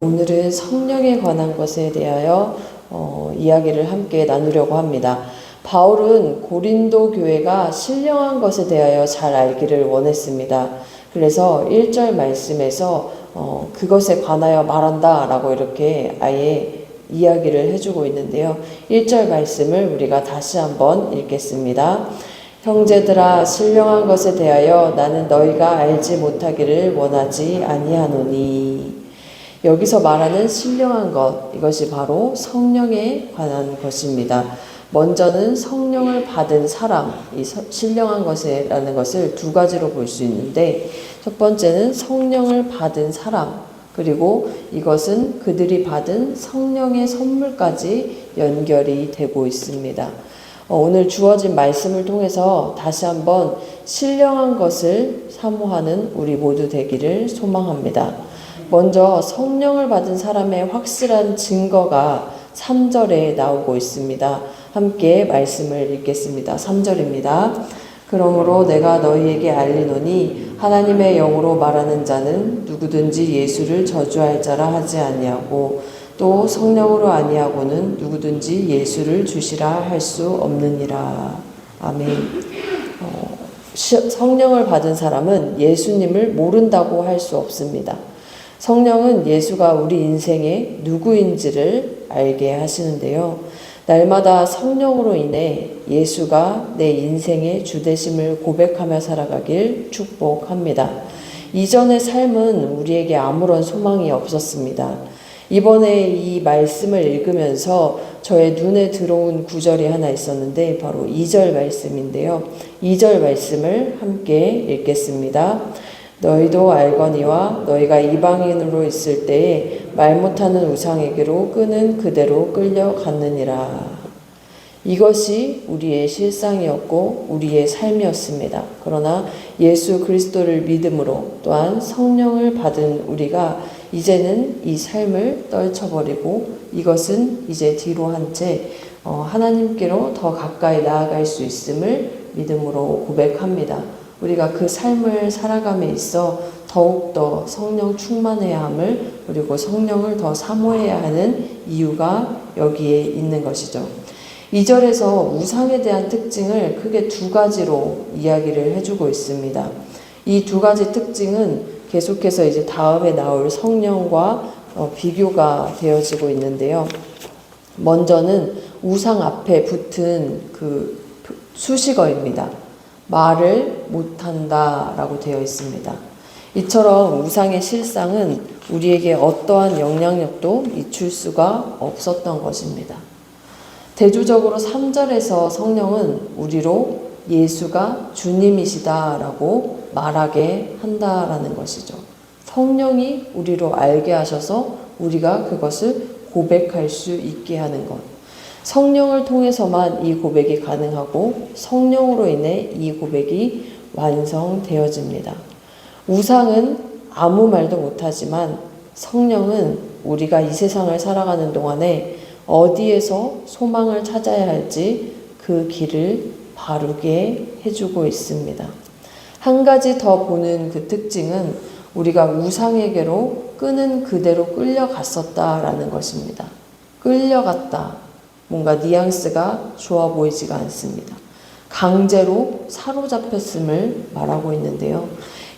오늘은 성령에 관한 것에 대하여 어, 이야기를 함께 나누려고 합니다. 바울은 고린도 교회가 신령한 것에 대하여 잘 알기를 원했습니다. 그래서 1절 말씀에서 어, 그것에 관하여 말한다 라고 이렇게 아예 이야기를 해주고 있는데요. 1절 말씀을 우리가 다시 한번 읽겠습니다. 형제들아 신령한 것에 대하여 나는 너희가 알지 못하기를 원하지 아니하노니 여기서 말하는 신령한 것, 이것이 바로 성령에 관한 것입니다. 먼저는 성령을 받은 사람, 이 신령한 것이라는 것을 두 가지로 볼 수 있는데, 첫 번째는 성령을 받은 사람, 그리고 이것은 그들이 받은 성령의 선물까지 연결이 되고 있습니다. 어, 오늘 주어진 말씀을 통해서 다시 한번 신령한 것을 사모하는 우리 모두 되기를 소망합니다. 먼저 성령을 받은 사람의 확실한 증거가 3절에 나오고 있습니다. 함께 말씀을 읽겠습니다. 3절입니다. 그러므로 내가 너희에게 알리노니 하나님의 영으로 말하는 자는 누구든지 예수를 저주할 자라 하지 아니하고 또 성령으로 아니하고는 누구든지 예수를 주시라 할 수 없느니라. 아멘. 어, 성령을 받은 사람은 예수님을 모른다고 할 수 없습니다. 성령은 예수가 우리 인생의 누구인지를 알게 하시는데요. 날마다 성령으로 인해 예수가 내 인생의 주되심을 고백하며 살아가길 축복합니다. 이전의 삶은 우리에게 아무런 소망이 없었습니다. 이번에 이 말씀을 읽으면서 저의 눈에 들어온 구절이 하나 있었는데 바로 2절 말씀인데요. 2절 말씀을 함께 읽겠습니다. 너희도 알거니와 너희가 이방인으로 있을 때에 말 못하는 우상에게로 끄는 그대로 끌려갔느니라. 이것이 우리의 실상이었고 우리의 삶이었습니다. 그러나 예수 그리스도를 믿음으로 또한 성령을 받은 우리가 이제는 이 삶을 떨쳐버리고 이것은 이제 뒤로 한채 어, 하나님께로 더 가까이 나아갈 수 있음을 믿음으로 고백합니다. 우리가 그 삶을 살아감에 있어 더욱더 성령 충만해야 함을 그리고 성령을 더 사모해야 하는 이유가 여기에 있는 것이죠. 2절에서 우상에 대한 특징을 크게 두 가지로 이야기를 해주고 있습니다. 이 두 가지 특징은 계속해서 이제 다음에 나올 성령과 어, 비교가 되어지고 있는데요. 먼저는 우상 앞에 붙은 그 수식어입니다. 말을 못한다 라고 되어 있습니다. 이처럼 우상의 실상은 우리에게 어떠한 영향력도 미칠 수가 없었던 것입니다. 대조적으로 3절에서 성령은 우리로 예수가 주님이시다라고 말하게 한다라는 것이죠. 성령이 우리로 알게 하셔서 우리가 그것을 고백할 수 있게 하는 것. 성령을 통해서만 이 고백이 가능하고 성령으로 인해 이 고백이 완성되어집니다. 우상은 아무 말도 못하지만 성령은 우리가 이 세상을 살아가는 동안에 어디에서 소망을 찾아야 할지 그 길을 바르게 해주고 있습니다. 한 가지 더 보는 그 특징은 우리가 우상에게로 끄는 그대로 끌려갔었다라는 것입니다. 끌려갔다. 뭔가 뉘앙스가 좋아 보이지가 않습니다. 강제로 사로잡혔음을 말하고 있는데요.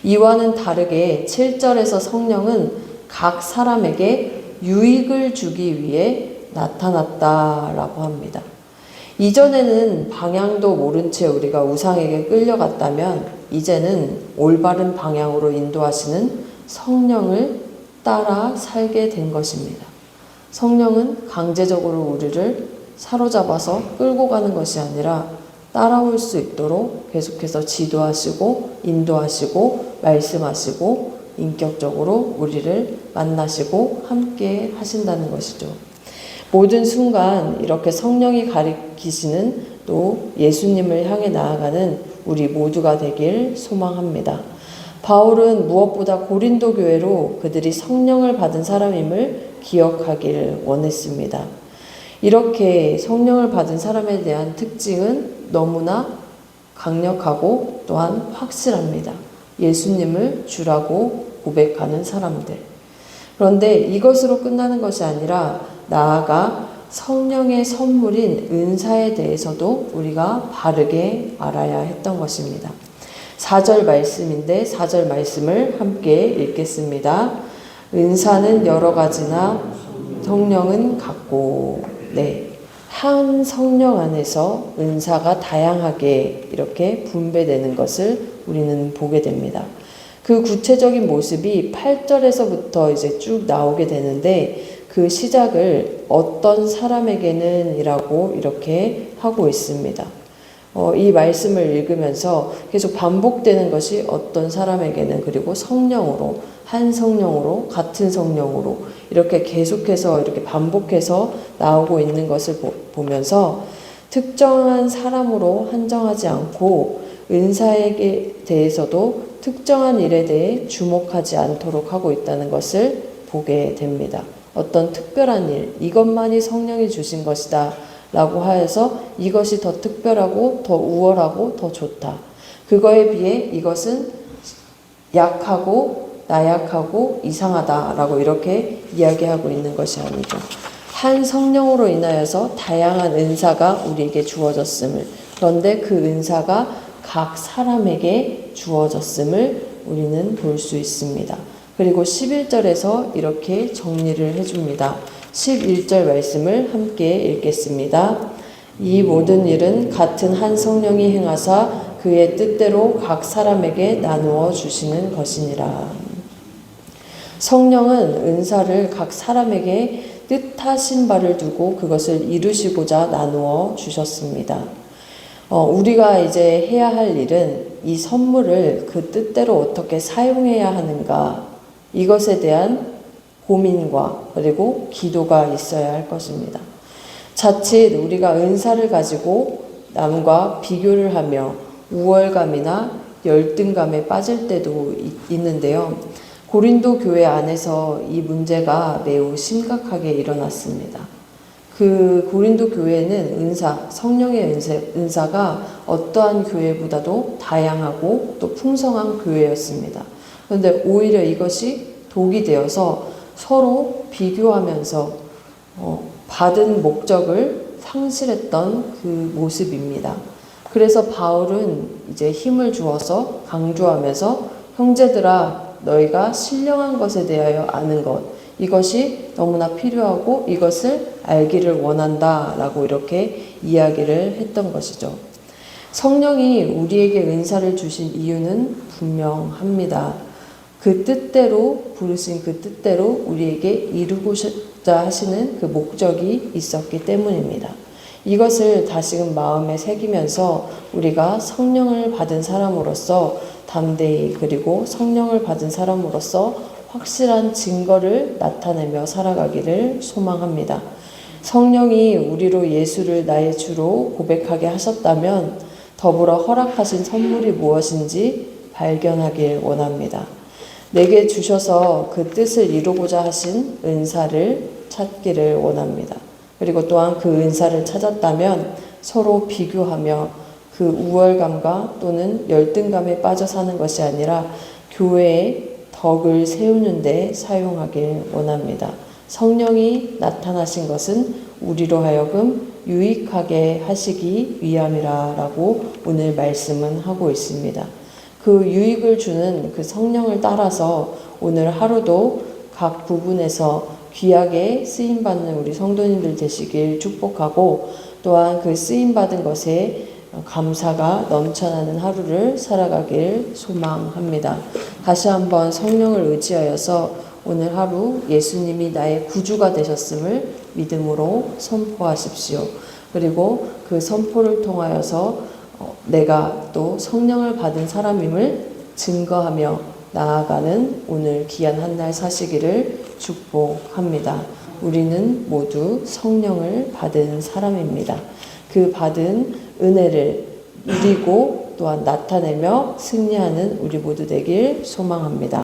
이와는 다르게 7절에서 성령은 각 사람에게 유익을 주기 위해 나타났다라고 합니다. 이전에는 방향도 모른 채 우리가 우상에게 끌려갔다면 이제는 올바른 방향으로 인도하시는 성령을 따라 살게 된 것입니다. 성령은 강제적으로 우리를 사로잡아서 끌고 가는 것이 아니라 따라올 수 있도록 계속해서 지도하시고 인도하시고 말씀하시고 인격적으로 우리를 만나시고 함께 하신다는 것이죠. 모든 순간 이렇게 성령이 가리키시는 또 예수님을 향해 나아가는 우리 모두가 되길 소망합니다. 바울은 무엇보다 고린도 교회로 그들이 성령을 받은 사람임을 기억하기를 원했습니다. 이렇게 성령을 받은 사람에 대한 특징은 너무나 강력하고 또한 확실합니다. 예수님을 주라고 고백하는 사람들. 그런데 이것으로 끝나는 것이 아니라 나아가 성령의 선물인 은사에 대해서도 우리가 바르게 알아야 했던 것입니다. 4절 말씀인데 4절 말씀을 함께 읽겠습니다. 은사는 여러 가지나 성령은 같고 네. 한 성령 안에서 은사가 다양하게 이렇게 분배되는 것을 우리는 보게 됩니다. 그 구체적인 모습이 8절에서부터 이제 쭉 나오게 되는데 그 시작을 어떤 사람에게는 이라고 이렇게 하고 있습니다. 어, 이 말씀을 읽으면서 계속 반복되는 것이 어떤 사람에게는 그리고 성령으로 한 성령으로 같은 성령으로 이렇게 계속해서 이렇게 반복해서 나오고 있는 것을 보, 면서 특정한 사람으로 한정하지 않고 은사에게 대해서도 특정한 일에 대해 주목하지 않도록 하고 있다는 것을 보게 됩니다. 어떤 특별한 일, 이것만이 성령이 주신 것이다. 라고 하여서 이것이 더 특별하고 더 우월하고 더 좋다. 그거에 비해 이것은 약하고 나약하고 이상하다라고 이렇게 이야기하고 있는 것이 아니죠. 한 성령으로 인하여서 다양한 은사가 우리에게 주어졌음을 그런데 그 은사가 각 사람에게 주어졌음을 우리는 볼 수 있습니다. 그리고 11절에서 이렇게 정리를 해줍니다. 11절 말씀을 함께 읽겠습니다. 이 모든 일은 같은 한 성령이 행하사 그의 뜻대로 각 사람에게 나누어 주시는 것이니라. 성령은 은사를 각 사람에게 뜻하신 바를 두고 그것을 이루시고자 나누어 주셨습니다. 어, 우리가 이제 해야 할 일은 이 선물을 그 뜻대로 어떻게 사용해야 하는가 이것에 대한 고민과 그리고 기도가 있어야 할 것입니다. 자칫 우리가 은사를 가지고 남과 비교를 하며 우월감이나 열등감에 빠질 때도 있는데요. 고린도 교회 안에서 이 문제가 매우 심각하게 일어났습니다. 그 고린도 교회는 은사, 성령의 은사, 은사 가 어떠한 교회보다도 다양하고 또 풍성한 교회였습니다. 그런데 오히려 이것이 독이 되어서 서로 비교하면서 어, 받은 목적을 상실했던 그 모습입니다. 그래서 바울은 이제 힘을 주어서 강조하면서 형제들아 너희가 신령한 것에 대하여 아는 것 이것이 너무나 필요하고 이것을 알기를 원한다 라고 이렇게 이야기를 했던 것이죠. 성령이 우리에게 은사를 주신 이유는 분명합니다. 그 뜻대로 부르신 그 뜻대로 우리에게 이루고자 하시는 그 목적이 있었기 때문입니다. 이것을 다시금 마음에 새기면서 우리가 성령을 받은 사람으로서 담대히 그리고 성령을 받은 사람으로서 확실한 증거를 나타내며 살아가기를 소망합니다. 성령이 우리로 예수를 나의 주로 고백하게 하셨다면 더불어 허락하신 선물이 무엇인지 발견하길 원합니다. 내게 주셔서 그 뜻을 이루고자 하신 은사를 찾기를 원합니다. 그리고 또한 그 은사를 찾았다면 서로 비교하며 그 우월감과 또는 열등감에 빠져 사는 것이 아니라 교회의 덕을 세우는데 사용하길 원합니다. 성령이 나타나신 것은 우리로 하여금 유익하게 하시기 위함이라 라고 오늘 말씀은 하고 있습니다. 그 유익을 주는 그 성령을 따라서 오늘 하루도 각 부분에서 귀하게 쓰임 받는 우리 성도님들 되시길 축복하고 또한 그 쓰임 받은 것에 감사가 넘쳐나는 하루를 살아가길 소망합니다. 다시 한번 성령을 의지하여서 오늘 하루 예수님이 나의 구주가 되셨음을 믿음으로 선포하십시오. 그리고 그 선포를 통하여서 어, 내가 또 성령을 받은 사람임을 증거하며 나아가는 오늘 귀한 한 날 사시기를 축복합니다. 우리는 모두 성령을 받은 사람입니다. 그 받은 은혜를 누리고 또한 나타내며 승리하는 우리 모두 되길 소망합니다.